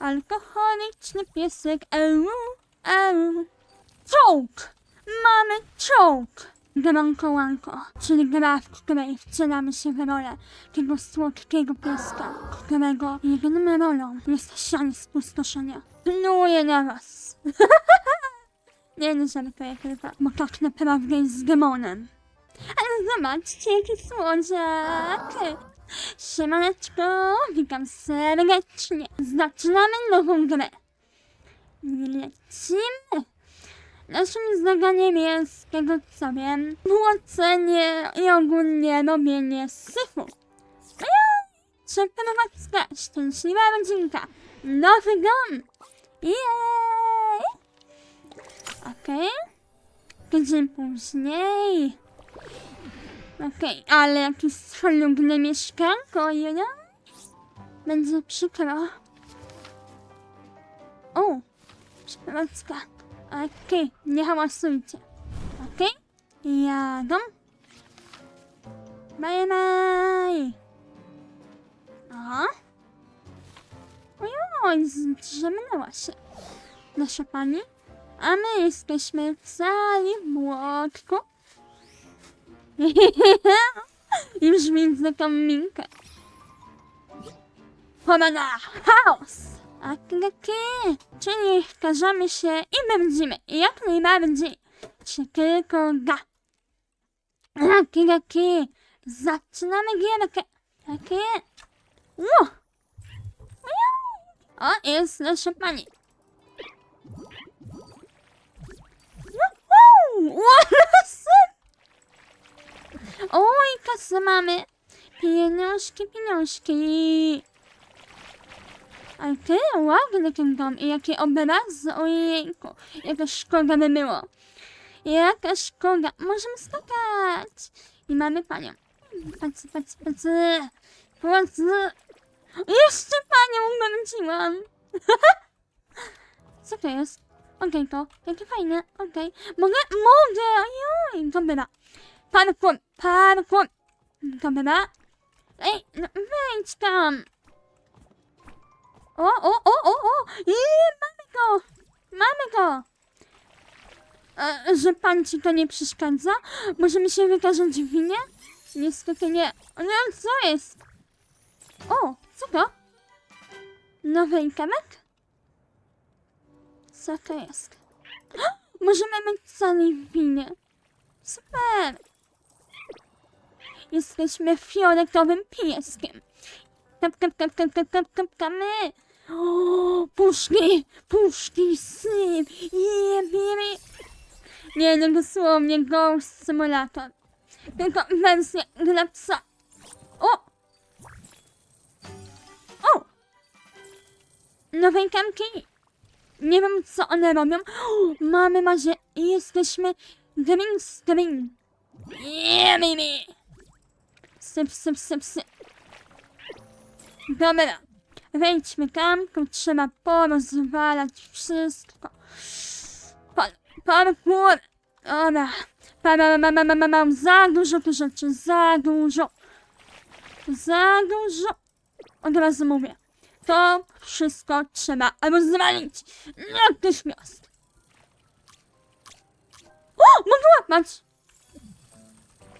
Alkoholiczny piesek, au, au. Czołg! Mamy czołg! Grą kołanko, czyli gra, w której wcielamy się w rolę tego słodkiego pieska, którego jedyną rolą jest sianie spustoszenia. Pluję na was. nie, nie żartuję tylko, bo tak naprawdę jest z demonem. Ale zobaczcie, jaki słodziak! Siemaneczko, witam serdecznie. Zaczynamy nową grę. Lecimy. Naszym zadaniem jest, z tego co wiem, płacenie i ogólnie robienie syfu. Ja, przeprowadzka, szczęśliwa rodzinka, nowy dom. Jej! Okej. Tydzień później. Okej, ale jakieś schludne mieszkanko, ja? Będzie przykro. O, przeprowadzka. Okej, nie hałasujcie. Okej, jadą. Bye, bye. Aha. Ojoj, zdrzemnęła się. Nasza pani. A my jesteśmy w młotku. Już widzę kominkę. Pora na chaos! Akleki, czyli każemy się i będziemy jak najbardziej się tylko da. Akleki, zaczynamy gierkę. Takie. Ło! O, jest nasza pani. Łosy! Oj, kasę mamy. Pieniążki, pieniążki. Ty, ładny ten dom i jakie obrazy, ojejku. Jaka szkoda by było. Jaka szkoda. Możemy skakać. I mamy panią. Pacy, pacy, pacy. Pacy. Jeszcze panią umęciłam. Co to jest? Okej, to. Jakie fajne. Okej. Mogę? Mogę! Ojoj. Dobra. Parkour, parkour. Dobra. Ej, no wejdź tam. O, o, o, o, o! Jej, mamy go! Mamy go! E, że pan ci to nie przeszkadza? Możemy się wykazać w winie? Niestety nie. No co jest? O, co to? Nowy itemek? Co to jest? Możemy być sami w winie. Super! Jesteśmy fioletowym pieskiem. Kap, kap, kap, kap, kap, kap, kap, kamy. O, puszki, puszki, syp, jebimy. Nie, nie dosłownie Ghost Simulator. Tylko wersja dla psa. O! O! Nowe itemki. Nie wiem, co one robią. O, mamy mazie i jesteśmy green screen. Jebimy. Syp, syp, syp, syp. Dobra, wejdźmy tam, tu trzeba porozwalać wszystko. Par, parkour. Dobra. Pa, pa, pa, pa, pa, pa, Mam za dużo tu rzeczy, za dużo. Za dużo. Od razu mówię. To wszystko trzeba rozwalić natychmiast. O, mogę łapać.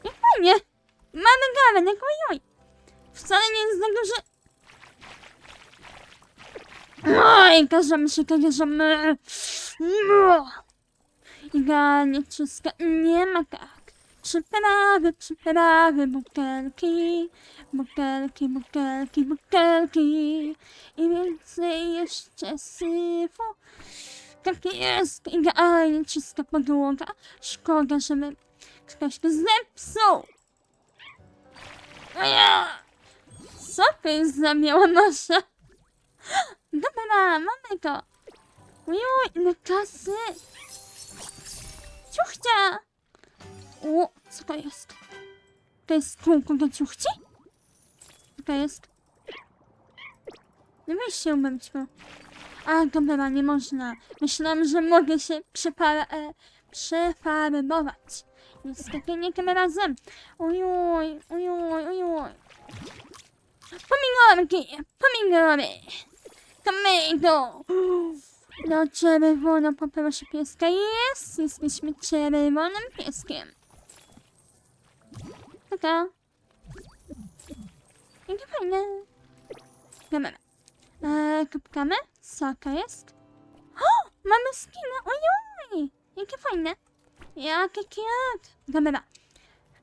Jak fajnie. Mamy garnek, ojoj. Wcale nie jest za duży. Oj, każemy się, każemy. Idealnie czysto, nie ma tak. Przyprawy, przyprawy, butelki, butelki, butelki, butelki i więcej jeszcze syfu. Tak jest, idealnie czysta podłoga. Szkoda, żeby ktoś to zepsuł. Co to jest za miała nasza? Dobra, mamy to. Ujuj, ile kasy. Ciuchcia. O, co to jest? To jest kółko do ciuchci? Co to jest? Nie weź się umyć, bo... A, dobra, nie można. Myślałam, że mogę się przepara... E, przefarbować. Niestety nie tym razem. Ujuj, ujuj, ujuj. Pomidorki, pomidory. Kamego! No czerwono poproszę pieska. Jest! Jesteśmy czerwonym pieskiem. Taka. Jakie fajne. Dobra. Eee, kupkamy. Co to jest? O! Mamy skina! Ojoj! Jakie fajne. Jakie cute. Dobra.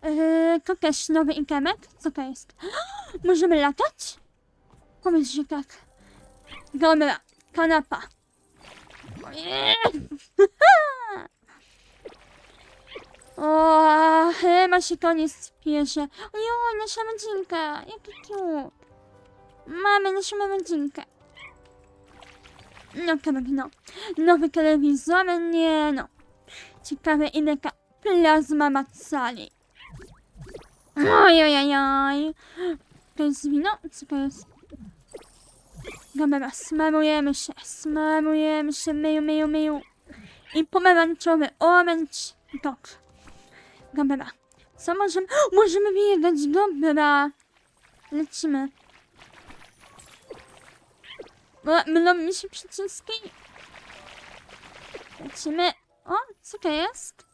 Eee, to nowy itemek. Co to jest? Możemy latać? Powiedz, że tak. Dobra. Kanapa. O, chyba się koniec spieszy. Ojoj, nasza rodzinka. Jaki cute. Mamy naszą rodzinkę. No tak, no. Nowy telewizor, nie no. Ciekawe ile ta plazma ma cali. Oj, oj, oj, oj. To jest wino? Co to jest? Dobra, smarujemy się, smarujemy się, myju, myju, myju. I pomarańczowy, orange, dog. Dobra. Co możemy... Możemy biegać, dobra. Lecimy. O, Mylą mi się przyciski. Lecimy. O, co to jest?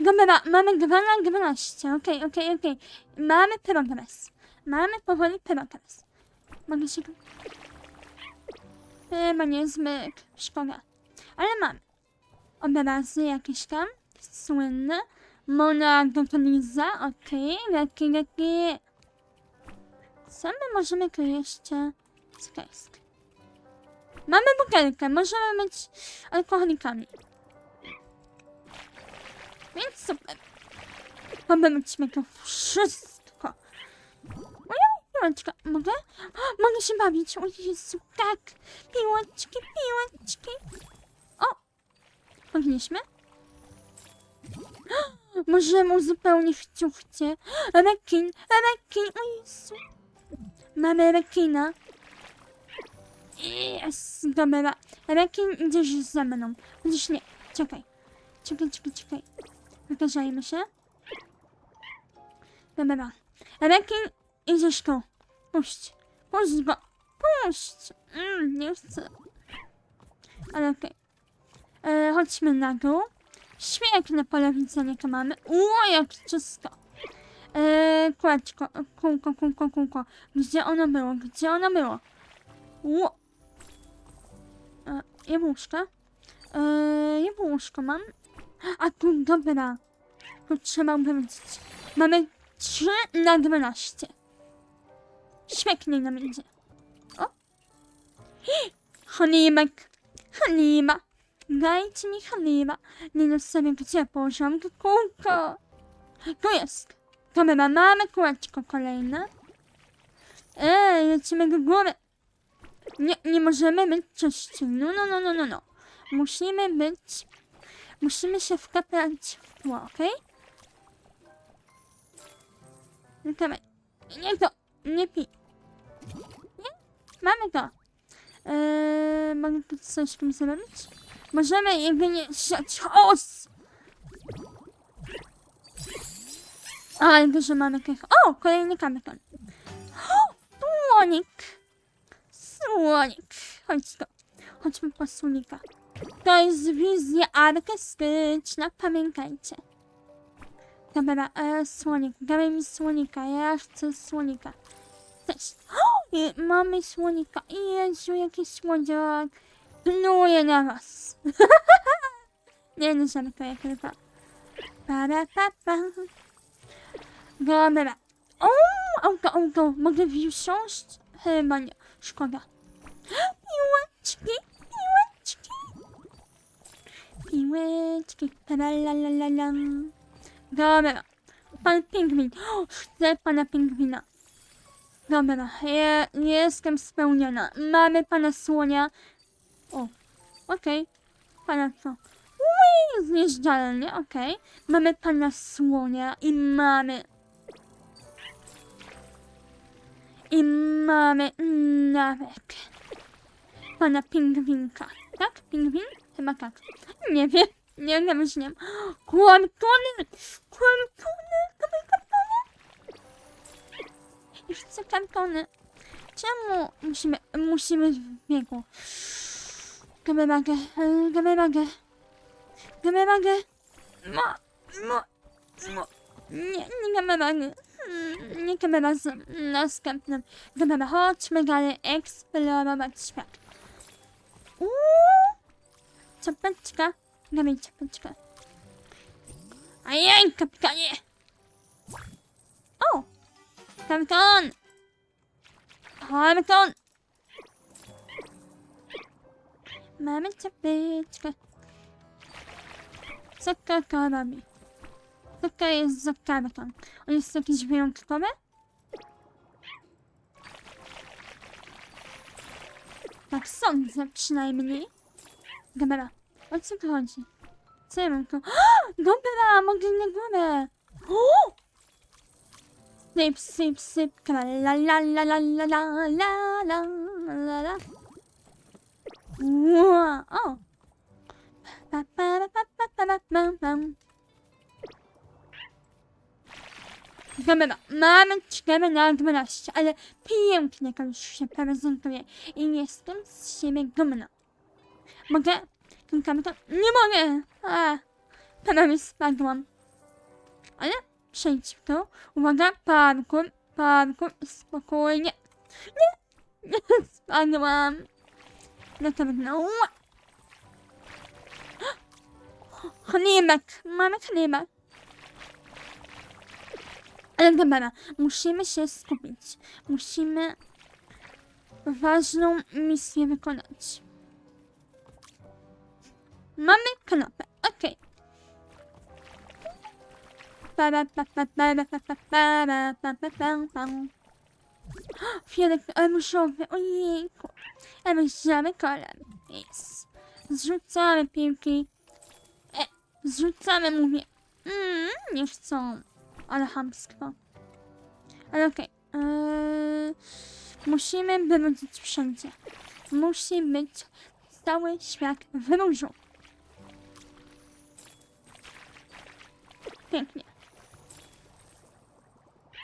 Dobra, mamy 2 na 12. Okej, okej, okej. Mamy progres. Mamy powoli progres. Mogę się... Chyba niezbyt szkoda. Ale mamy. Obrazy jakieś tam. Słynne. Mona Gotoliza. Okej, leki, leki. Co my możemy tu jeszcze... Co to jest? Mamy butelkę. Możemy być alkoholikami. Więc super. Pobędźmy to wszystko. Ojoj, piłeczka. Mogę? Mogę się bawić. O Jezu, tak. Piłeczki, piłeczki. O! Mogliśmy? Możemy uzupełnić ciuchcie. Rekin, rekin, o Jezu. Mamy rekina. Jest, dobra. Rekin, idziesz ze mną. Chociaż nie, czekaj. Czekaj, czekaj, czekaj. Wykażajmy się. Dobra. Rekin, idziesz tu. Puść. Puść go. Puść. Mm, nie chcę. Ale okej. E, chodźmy na dół. Świetne pole widzenia to mamy. Ło, jak czysto. E, kółeczko, kółko, kółko, kółko. Gdzie ono było? Gdzie ono było? Ło. Jabłuszka. E, jabłuszko mam. A tu, dobra. Tu trzeba powiedzieć. Mamy 3 na 12. Świetnie nam idzie. O. Chlebek. Chleba. Dajcie mi chleba. Nie no sobie gdzie położyłam to kółko. Tu jest. Dobra, mamy kółeczko kolejne. Ej, lecimy do góry. Nie, nie możemy być czyści. No, no, no, no, no, no. Musimy być... Musimy się wkapać w tło, okej? No dawaj. Nie to. Nie pi. Nie? Mamy to. Eee, mogę tu coś tym zrobić? Możemy jedynie siać os! Ale dużo mamy tych. O! Kolejny kamykon. O! Słonik! Chodź tu. Chodźmy po słonika. To jest wizja artystyczna, pamiętajcie. Dobra, e, słonik. Dawaj mi słonika. Ja chcę słonika. O! I mamy słonika. Jezu, jaki słodziak. Pluję na was. nie, nie żartuję tylko. Para, pa, pa. Dobra. O, auto, auto. Mogę wsiąść? Chyba nie. Szkoda. Piłeczki, piłeczki. Piłeczki, la Dobra. Pan pingwin. O, chcę pana pingwina. Dobra, je, jestem spełniona. Mamy pana słonia. O, okej. Pana co? Ui, zjeżdżalnie, okej. Mamy pana słonia i mamy... I mamy nawet pana pingwinka. Tak? Pingwin? Chyba tak. Nie wiem. Nie wiem, już nie wiem. Kłamtuny! Kłamtuny! Kłamtuny! Nie chcę kartony. Czemu musimy, musimy w biegu? Gameragę, gameragę, gameragę. Ma, ma, ma. Nie, nie gameragę. Mm, Hmm, nie kamera z następnym. Gamera, chodźmy dalej eksplorować świat. Uuu, czapeczka. Dawaj czapeczkę. Ajaj, kapitanie! O! Kapitan! Kapitan! Mamy czapeczkę. Co kaka Kaka jest za kapitan. On jest jakiś wyjątkowy? Tak sądzę przynajmniej. Dobra, o co tu chodzi? Co ja mam tu? Dobra, mogę na górę! O! Syp, syp, syp, la la la la la la la la la la O! Pa, pa, pa, pa, pa, pa, pa, pa. Dobra, mamy 4 na 12, ale pięknie to już się prezentuje i jestem z siebie dumna. Mogę? Klikamy to? Nie mogę! A, prawie spadłam. Ale przejdź w to. Uwaga, parkour, parkour, spokojnie. Nie, nie, spadłam. No trudno. Ua. Chlebek, mamy chlebek. Ale dobra, musimy się skupić. Musimy ważną misję wykonać. Mamy kanapę, okej. Pa. Fiolek różowy, ojejku. Różowy kolor. Jest. Zrzucamy piłki. E, zrzucamy, mówię. Mm, nie chcą. Ale chamstwo. Ale okej. Eee, musimy wyróżnić wszędzie. Musi być cały świat w różu. Pięknie.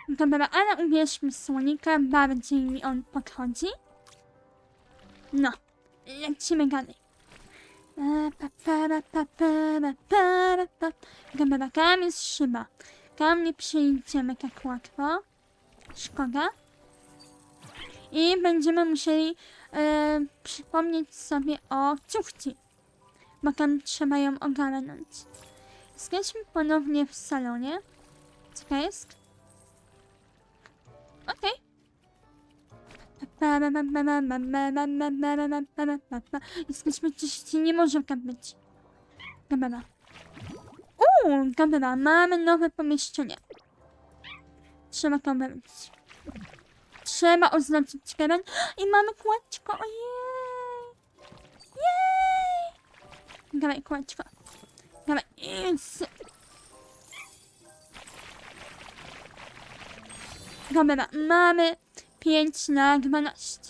Dobra, ale ubierzmy słonika, bardziej mi on podchodzi. No, lecimy dalej. Dobra, tam jest szyba. Tam nie przejdziemy tak łatwo. Szkoda. I będziemy musieli e, przypomnieć sobie o ciuchci. Bo tam trzeba ją ogarnąć. Jesteśmy ponownie w salonie. Co to jest? Okej. Jesteśmy czyści, nie może tam być. Dobra. Uuu, dobra, mamy nowe pomieszczenie. Trzeba to wybrać. Trzeba oznaczyć teren i mamy kółeczko, ojej! Jej! Dawaj, kółeczko. Dawaj, jest. Dobra, mamy 5 na 12.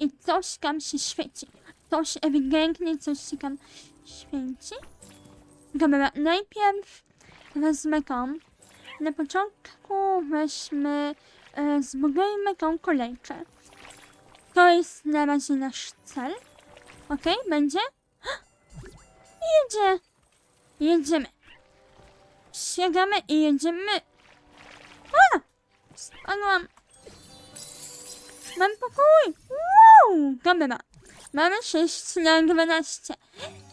I coś tam się świeci. Coś ewidentnie coś się tam świeci. Dobra, najpierw wezmę tą. Na początku weźmy, e, zbudujmy tą kolejkę. To jest na razie nasz cel. Okej, będzie? Jedzie! Jedziemy. Siadamy i jedziemy. A! Spadłam. Mam pokój. Wow! Dobra. Mamy 6 na 12.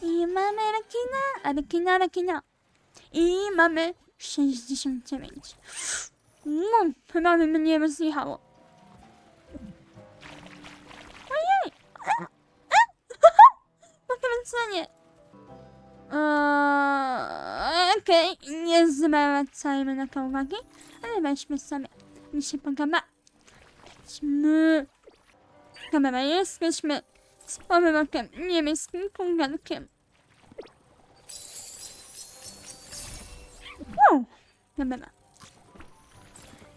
I mamy rekina, rekina, rekina. I mamy 69. No, prawie mnie rozjechało. Ojej! Pokręcenie. Eee, Okej, nie zwracajmy na to uwagi, ale weźmy sobie. Mi się podoba. Chodźmy. Dobra, jesteśmy z powrotem niebieskim kungarkiem. Wow, dobra.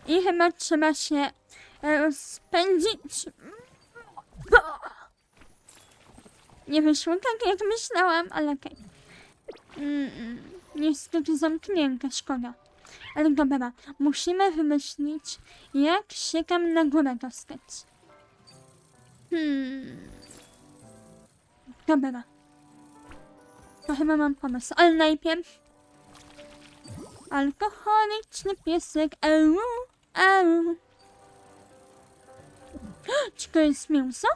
I chyba trzeba się e, rozpędzić. Nie wyszło tak, jak myślałam, ale okej. Mm, mm, niestety zamknięte, szkoda. Ale dobra, musimy wymyślić, jak się tam na górę dostać. Hmm. Dobra. To chyba mam pomysł, ale najpierw... Alkoholiczny piesek, au, au. Czy to jest mięso?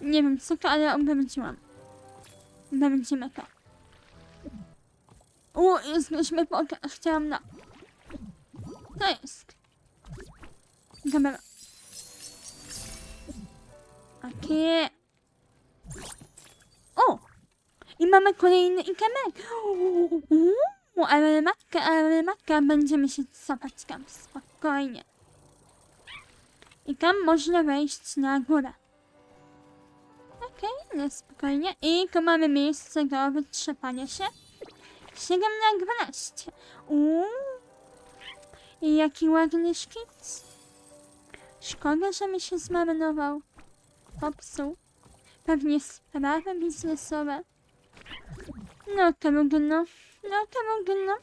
Nie wiem co to, ale obrodziłam. Obrodzimy to. O, jesteśmy po... Chciałam na... To jest. Dobra. Takie... O! I mamy kolejny itemek. Uuu, ale matka, ale matka, będziemy się cofać tam spokojnie. I tam można wejść na górę. Okej, no spokojnie. I tu mamy miejsce do wytrzepania się. 7 na 12. Uuu. I jaki ładny szkic. Szkoda, że mi się zmarnował. Popsuł. Pewnie sprawy biznesowe. No trudno. No trudno.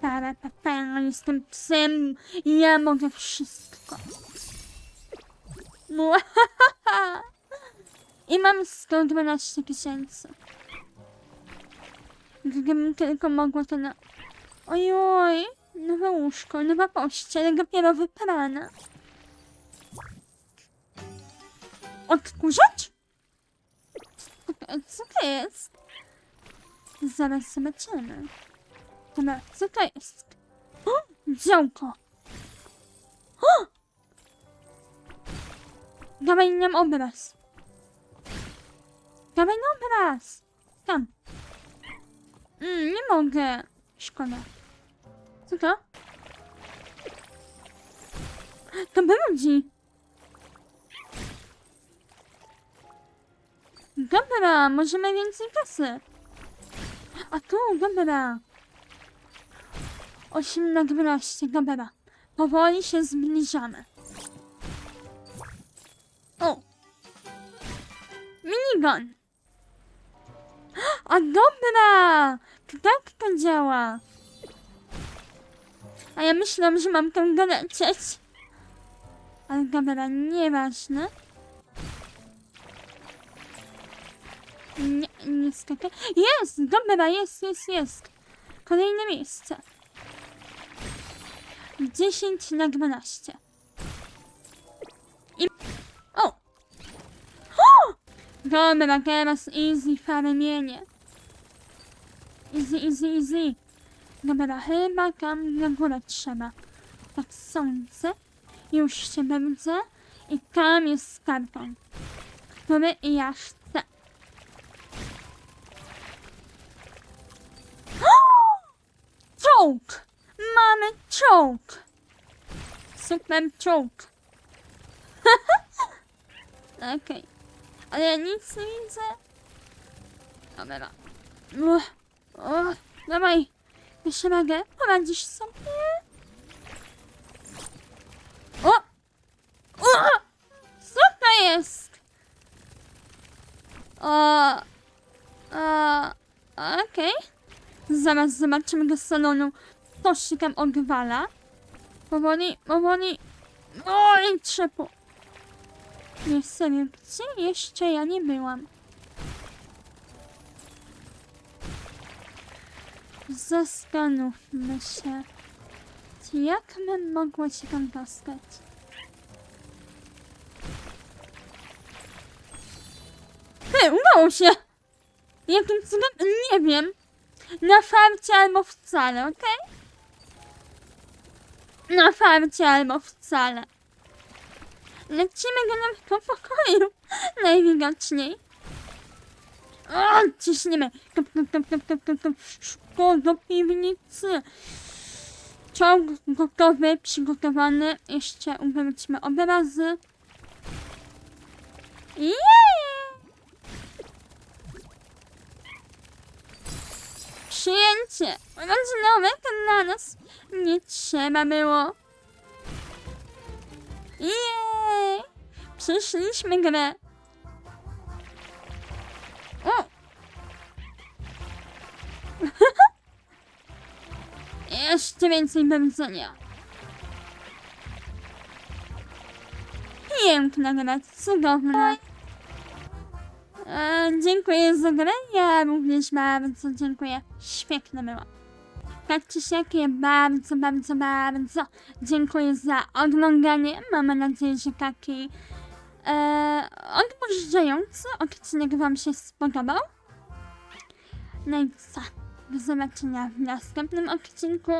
Para, pa, pa, jestem psem. Ja mogę wszystko. Muahaha. I mam 112 tysięcy. Gdybym tylko mogła to na... Ojoj, nowe łóżko, nowa pościel, dopiero wyprana. Odkurzacz? Co to- jest? Zaraz zobaczymy. Dobra, co to jest? O, działko. O! Dawaj nam obraz. Dawaj nam obraz. Tam. Mm, nie mogę. Szkoda. Co to? To brudzi. Dobra, możemy więcej kasy. A tu, dobra. 8 na 12, dobra. Powoli się zbliżamy. O! Minigun! A dobra! Tak to działa. A ja myślałam, że mam tam dolecieć. Ale dobra, nieważne. Nie, niestety. Jest! Dobra, jest, jest, jest. Kolejne miejsce. 10 na 12. I... O! o! Dobra, teraz easy farmienie. Easy, easy, easy. Dobra, chyba tam na górę trzeba. Tak sądzę. Już się będę. I tam jest karton, który ja chcę. Czołg! Mamy czołg! Super czołg. Okej. Ale ja nic nie widzę. Dobra. Uch. Uch. Dawaj. Jeszcze mogę. Poradzisz sobie. O! O! Co to jest? O! O! Okej. Zaraz zobaczymy do salonu. Co się tam odwala. Powoli, powoli. O, i trzepu. Nie serio, gdzie jeszcze ja nie byłam? Zastanówmy się. Jak bym mogła się tam dostać? Hej, udało się! Jakim cudem? Nie wiem. Na farcie albo wcale, okej? Na farcie albo wcale. Lecimy go na po pokoju. Najwidoczniej. O, ciśniemy. Tup, tup, tup, tup, tup, tup, tup. Szybko do piwnicy. Czołg gotowy, przygotowany. Jeszcze ubierzmy obrazy. Jej! Przyjęcie! Rodzinne to dla nas nie trzeba było. Jej! Przyszliśmy grę. O! więcej powiedzenia. Piękna gra, cudowna. E, dziękuję za grę, ja również bardzo dziękuję. Świetna była. Tak czy siak, ja bardzo, bardzo, bardzo dziękuję za oglądanie. Mam nadzieję, że taki e, odcinek Wam się spodobał. No i co? Do zobaczenia w następnym odcinku.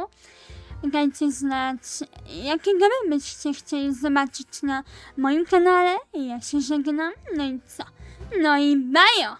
Dajcie znać, jakie gry byście chcieli zobaczyć na moim kanale. Ja się żegnam. No i co? No i bajo!